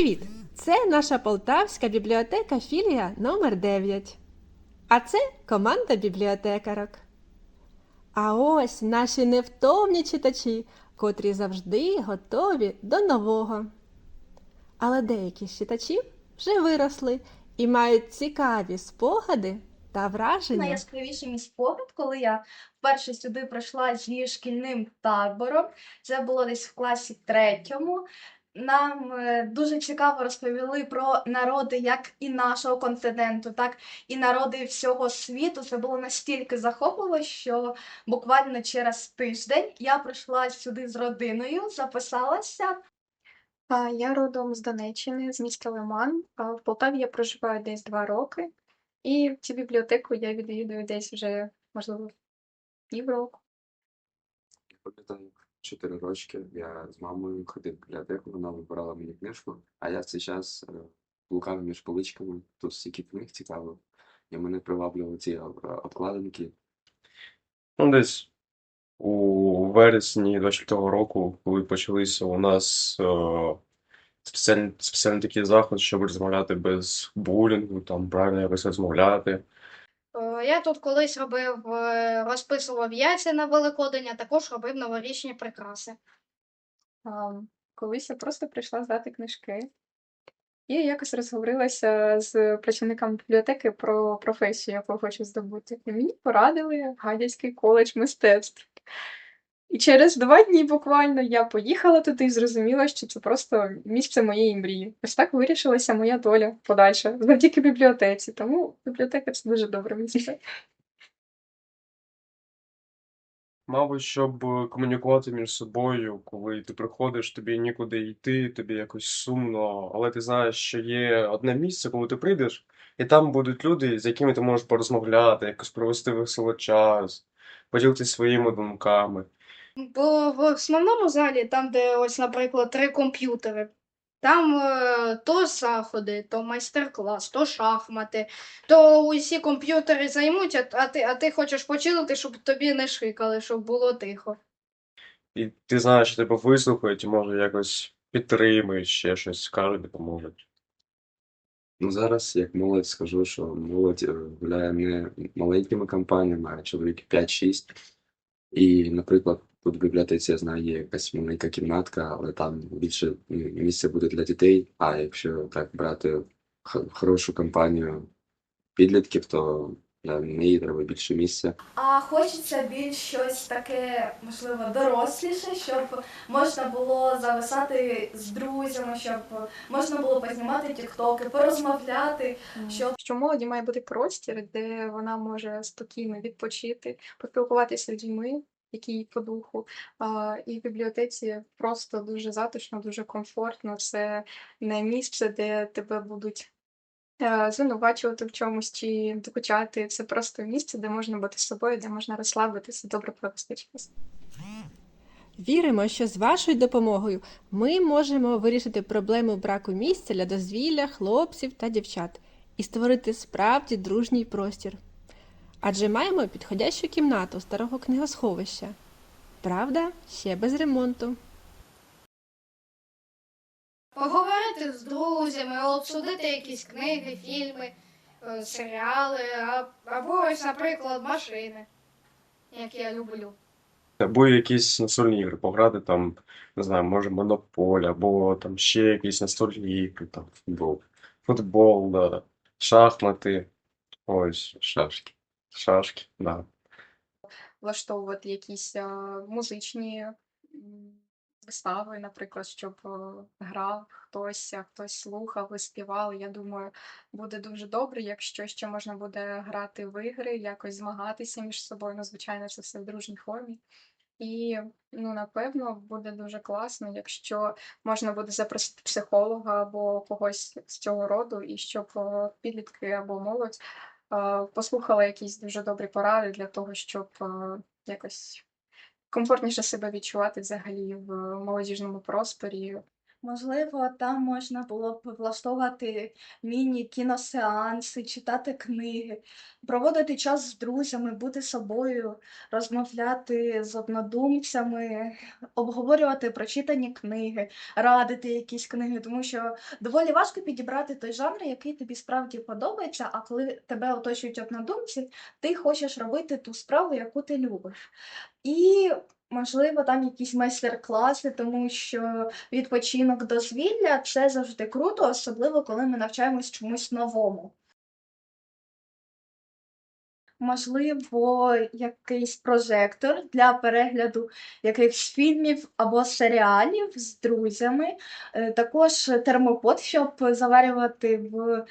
Привіт! Це наша полтавська бібліотека філія номер 9 А це команда бібліотекарок. А ось наші невтомні читачі, котрі завжди готові до нового. Але деякі з читачів вже виросли і мають цікаві спогади та враження. Найяскравіший мій спогад, коли я вперше сюди прийшла зі шкільним табором. Це було десь в класі третьому. Нам е, дуже цікаво розповіли про народи як і нашого континенту, так і народи всього світу. Це було настільки захопливо, що буквально через тиждень я прийшла сюди з родиною, записалася. Я родом з Донеччини, з міста Лиман. В Полтаві я проживаю десь два роки, і цю бібліотеку я відвідую десь вже, можливо, півроку. Пам'ятаю, 4 рочки я з мамою ходив в бібліотеку, вона вибирала мені книжку, а я в цей час е, блукав між поличками, тут стільки книг цікаво, і мене приваблювали ці е, обкладинки. Ну, десь у вересні 24-го року, коли почалися у нас е, спеціальні, спеціальний такий заход, щоб розмовляти без булінгу, там правильно якось розмовляти. Е, Я тут колись робив, е, розписував яйця на Великодень, а також робив новорічні прикраси. Колись я просто прийшла здати книжки і якось розговорилася з працівниками бібліотеки про професію, яку хочу здобути. І мені порадили Гадяцький коледж мистецтв. І через два дні буквально я поїхала туди і зрозуміла, що це просто місце моєї мрії. Ось так вирішилася моя доля подальша завдяки бібліотеці. Тому бібліотека це дуже добре місце. Мабуть, щоб комунікувати між собою, коли ти приходиш, тобі нікуди йти, тобі якось сумно, але ти знаєш, що є одне місце, коли ти прийдеш, і там будуть люди, з якими ти можеш порозмовляти, якось провести весело час, поділитися своїми думками. Бо в основному залі, там, де ось, наприклад, три комп'ютери, там е, то заходи, то майстер-клас, то шахмати, то усі комп'ютери займуть, а, ти, а ти хочеш почилити, щоб тобі не шикали, щоб було тихо. І ти знаєш, що тебе вислухають і може якось підтримують, ще щось скажуть, допоможуть. Ну зараз, як молодь, скажу, що молодь е, гуляє не маленькими компаніями, а чоловік 5-6. І, наприклад, тут в бібліотеці я знаю, є якась маленька кімнатка, але там більше місця буде для дітей. А якщо так брати х- хорошу компанію підлітків, то для неї треба більше місця. А хочеться більш щось таке, можливо, доросліше, щоб можна було зависати з друзями, щоб можна було познімати тіктоки, порозмовляти, щоб Що молоді має бути простір, де вона може спокійно відпочити, поспілкуватися з людьми, які їй по духу. І в бібліотеці просто дуже затишно, дуже комфортно. Це не місце, де тебе будуть е, звинувачувати в чомусь чи докучати. Це просто місце, де можна бути з собою, де можна розслабитися, добре провести час. Віримо, що з вашою допомогою ми можемо вирішити проблему браку місця для дозвілля хлопців та дівчат і створити справді дружній простір. Адже маємо підходящу кімнату старого книгосховища. Правда, ще без ремонту. Поговорити з друзями, обсудити якісь книги, фільми, е, серіали, а- або ось, наприклад, машини, як я люблю. Або якісь настольні ігри пограти, там, не знаю, може Монополь, або там ще якісь настольні ігри, там футбол, футбол, да, шахмати, ось, шашки, шашки, да. влаштовувати якісь а, музичні вистави, наприклад, щоб е, грав хтось, а хтось слухав і співав. Я думаю, буде дуже добре, якщо ще можна буде грати в ігри, якось змагатися між собою. Ну, звичайно, це все в дружній формі. І ну, напевно, буде дуже класно, якщо можна буде запросити психолога або когось з цього роду, і щоб е, підлітки або молодь е, послухала якісь дуже добрі поради для того, щоб е, якось комфортніше себе відчувати взагалі в молодіжному просторі, Можливо, там можна було б влаштовувати міні-кіносеанси, читати книги, проводити час з друзями, бути собою, розмовляти з однодумцями, обговорювати прочитані книги, радити якісь книги, тому що доволі важко підібрати той жанр, який тобі справді подобається, а коли тебе оточують однодумці, ти хочеш робити ту справу, яку ти любиш. І, можливо, там якісь майстер-класи, тому що відпочинок дозвілля це завжди круто, особливо коли ми навчаємось чомусь новому. Можливо, якийсь прожектор для перегляду якихось фільмів або серіалів з друзями. Е, Також термопод, щоб заварювати в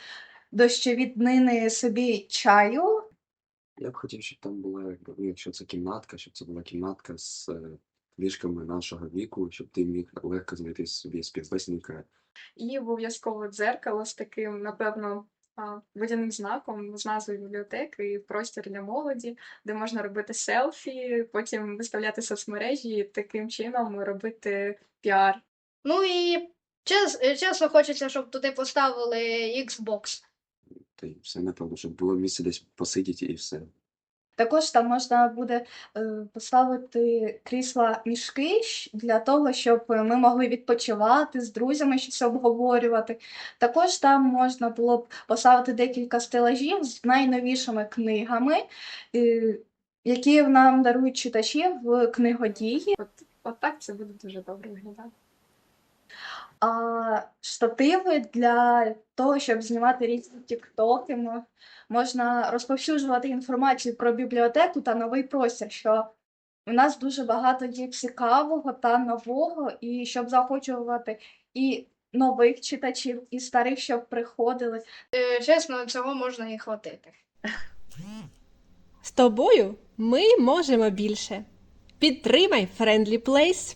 дощові днини собі чаю. Я б хотів, щоб там була, якби, ну, якщо це кімнатка, щоб це була кімнатка з е, книжками нашого віку, щоб ти міг легко знайти собі співвесника. І обов'язково дзеркало з таким, напевно, а, водяним знаком з назвою бібліотеки і простір для молоді, де можна робити селфі, потім виставляти соцмережі і таким чином робити піар. Ну і чес, чесно хочеться, щоб туди поставили Xbox. Та й все, напевно, щоб було місце десь посидіти і все. Також там можна буде е, поставити крісла мішки для того, щоб ми могли відпочивати з друзями, щось обговорювати. Також там можна було б поставити декілька стелажів з найновішими книгами, е, які нам дарують читачі в книгодії. От, от так це буде дуже добре виглядати. А штативи для того, щоб знімати різні тіктоки, можна розповсюджувати інформацію про бібліотеку та новий простір, що у нас дуже багато є цікавого та нового, і щоб заохочувати і нових читачів, і старих, щоб приходили. Е, Чесно, цього можна і хватити. З тобою ми можемо більше. Підтримай Friendly Place!